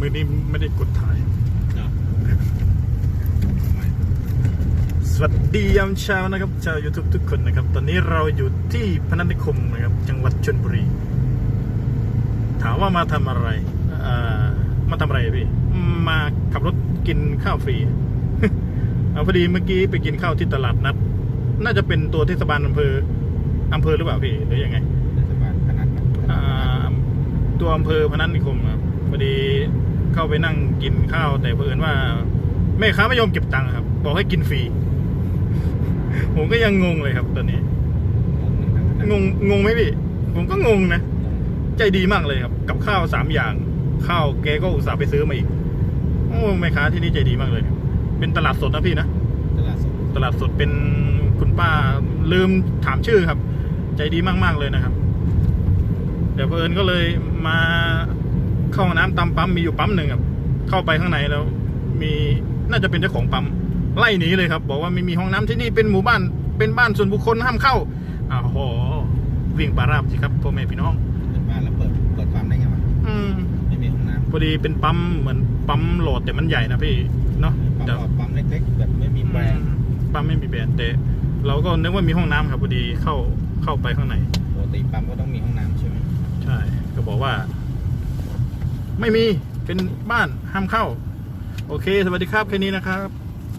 มือนี้ไม่ได้กดถ่าย สวัสดียามเช้านะครับชาว YouTube ทุกคนนะครับ ตอนนี้เราอยู่ที่พนัสนิคมนะครับ จังหวัดชลบุรี ถามว่ามาทำอะไรอ่ามาทำอะไรพี่ มาขับรถกินข้าวฟรีเอาพอดีเมื่อกี้ไปกินข้าวที่ตลาดนัด น่าจะเป็นตัวเทศบาลอำเภออำเภอหรือเปล่าพี่หรือยังไงเทศบาลขนาดนั้นอ่าตัวอำเภอพนัสนิคมครับพอดี เข้าไปนั่งกินข้าว แต่เผอิญว่า แม่ค้าไม่ยอมเก็บตังค์ครับ บอกให้กินฟรีผมก็ยังงงเลยครับตอนนี้ งงงงไหมพี่ ผมก็งงนะ ใจดีมากเลยครับ กับข้าวสามอย่าง ข้าวแกก็อุตส่าห์ไปซื้อมาอีกโอ้แม่ค้าที่นี่ใจดีมากเลย เป็นตลาดสดนะพี่นะตลาดสดตลาดสดเป็นคุณป้าลืมถามชื่อครับ ใจดีมากๆเลยนะครับ เดี๋ยวเพื่อิญก็เลยมา เข้าห้องน้ำตามปั๊มมีอยู่ปั๊มหนึ่งครับเข้าไปข้างในแล้ว มีน่าจะเป็นเจ้าของปั๊มไล่หนีเลยครับ บอกว่าไม่มีห้องน้ำที่นี่เป็นหมู่บ้านเป็นบ้านส่วนบุคคลห้ามเข้าอ้าวโหวิ่งปาราบสิครับพ่อแม่พี่น้องเป็นบ้านแล้วเปิดเปิดปั๊มได้ไงวะอืมไม่มีห้องน้พอดีเป็นปั๊มเหมือนปั๊มโหลดแต่มันใหญ่นะพี่เนาะำปั๊มเดี๋ยวหลอดปั๊มเล็กๆแบบไม่มีแบรนด์ปั๊มไม่มีแบรนด์แต่เราก็นึกว่ามีห้องน้ำครับพอดีเข้าเข้าไปข้างในปกติปั๊มก็ต้องมีห้องน้ำใช่ไหมใช่ ก็บอกว่า ไม่มีเป็นบ้านห้ามเข้า โอเค สวัสดีครับแค่นี้นะครับ